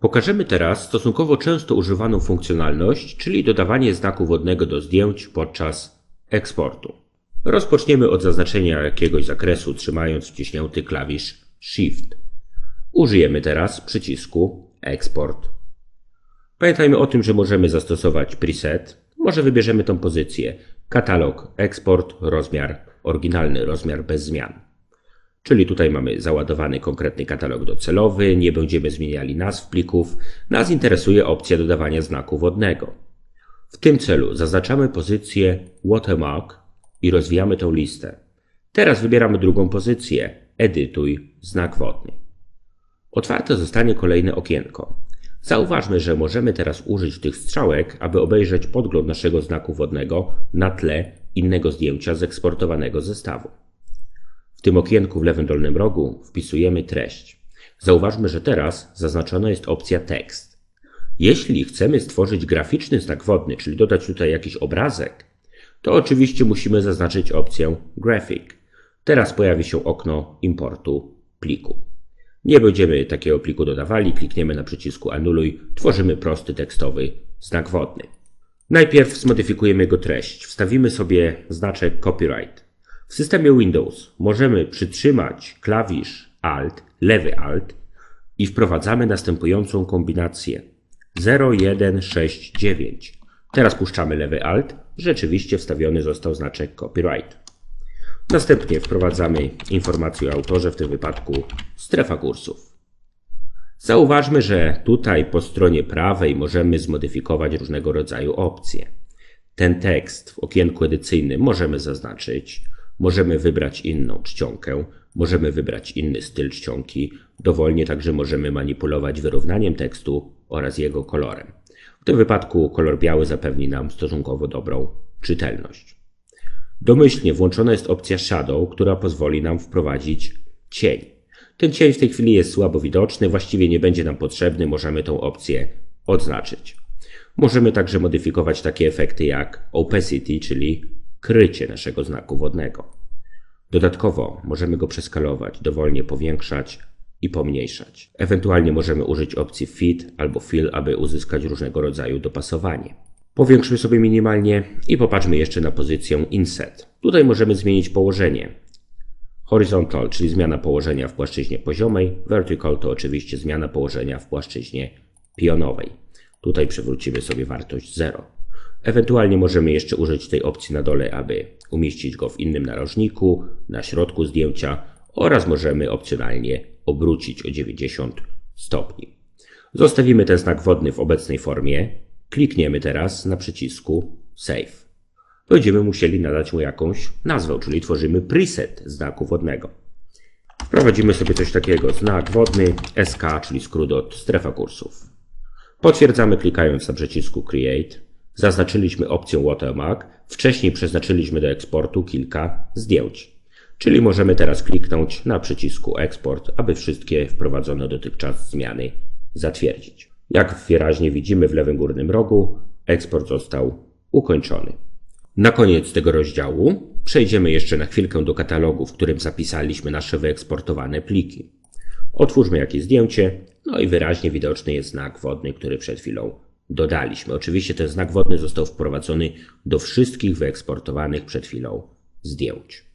Pokażemy teraz stosunkowo często używaną funkcjonalność, czyli dodawanie znaku wodnego do zdjęć podczas eksportu. Rozpoczniemy od zaznaczenia jakiegoś zakresu trzymając wciśnięty klawisz Shift. Użyjemy teraz przycisku Export. Pamiętajmy o tym, że możemy zastosować preset. Może wybierzemy tą pozycję. Katalog, eksport, rozmiar, oryginalny rozmiar bez zmian. Czyli tutaj mamy załadowany konkretny katalog docelowy, nie będziemy zmieniali nazw plików. Nas interesuje opcja dodawania znaku wodnego. W tym celu zaznaczamy pozycję Watermark i rozwijamy tą listę. Teraz wybieramy drugą pozycję Edytuj znak wodny. Otwarte zostanie kolejne okienko. Zauważmy, że możemy teraz użyć tych strzałek, aby obejrzeć podgląd naszego znaku wodnego na tle innego zdjęcia z eksportowanego zestawu. W tym okienku w lewym dolnym rogu wpisujemy treść. Zauważmy, że teraz zaznaczona jest opcja tekst. Jeśli chcemy stworzyć graficzny znak wodny, czyli dodać tutaj jakiś obrazek, to oczywiście musimy zaznaczyć opcję Graphic. Teraz pojawi się okno importu pliku. Nie będziemy takiego pliku dodawali, klikniemy na przycisku Anuluj, tworzymy prosty tekstowy znak wodny. Najpierw zmodyfikujemy jego treść. Wstawimy sobie znaczek Copyright. W systemie Windows możemy przytrzymać klawisz Alt, lewy Alt i wprowadzamy następującą kombinację 0169. Teraz puszczamy lewy Alt, rzeczywiście wstawiony został znaczek Copyright. Następnie wprowadzamy informację o autorze, w tym wypadku strefa kursów. Zauważmy, że tutaj po stronie prawej możemy zmodyfikować różnego rodzaju opcje. Ten tekst w okienku edycyjnym możemy zaznaczyć, możemy wybrać inną czcionkę, możemy wybrać inny styl czcionki, dowolnie także możemy manipulować wyrównaniem tekstu oraz jego kolorem. W tym wypadku kolor biały zapewni nam stosunkowo dobrą czytelność. Domyślnie włączona jest opcja Shadow, która pozwoli nam wprowadzić cień. Ten cień w tej chwili jest słabo widoczny, właściwie nie będzie nam potrzebny, możemy tą opcję odznaczyć. Możemy także modyfikować takie efekty jak opacity, czyli krycie naszego znaku wodnego. Dodatkowo możemy go przeskalować, dowolnie powiększać i pomniejszać. Ewentualnie możemy użyć opcji Fit albo Fill, aby uzyskać różnego rodzaju dopasowanie. Powiększmy sobie minimalnie i popatrzmy jeszcze na pozycję Inset. Tutaj możemy zmienić położenie. Horizontal, czyli zmiana położenia w płaszczyźnie poziomej. Vertical to oczywiście zmiana położenia w płaszczyźnie pionowej. Tutaj przywrócimy sobie wartość 0. Ewentualnie możemy jeszcze użyć tej opcji na dole, aby umieścić go w innym narożniku, na środku zdjęcia oraz możemy opcjonalnie obrócić o 90 stopni. Zostawimy ten znak wodny w obecnej formie. Klikniemy teraz na przycisku Save. Będziemy musieli nadać mu jakąś nazwę, czyli tworzymy preset znaku wodnego. Wprowadzimy sobie coś takiego, znak wodny SK, czyli skrót od strefa kursów. Potwierdzamy klikając na przycisku Create. Zaznaczyliśmy opcję Watermark. Wcześniej przeznaczyliśmy do eksportu kilka zdjęć. Czyli możemy teraz kliknąć na przycisku Export, aby wszystkie wprowadzone dotychczas zmiany zatwierdzić. Jak wyraźnie widzimy w lewym górnym rogu, eksport został ukończony. Na koniec tego rozdziału przejdziemy jeszcze na chwilkę do katalogu, w którym zapisaliśmy nasze wyeksportowane pliki. Otwórzmy jakieś zdjęcie, no i wyraźnie widoczny jest znak wodny, który przed chwilą dodaliśmy. Oczywiście ten znak wodny został wprowadzony do wszystkich wyeksportowanych przed chwilą zdjęć.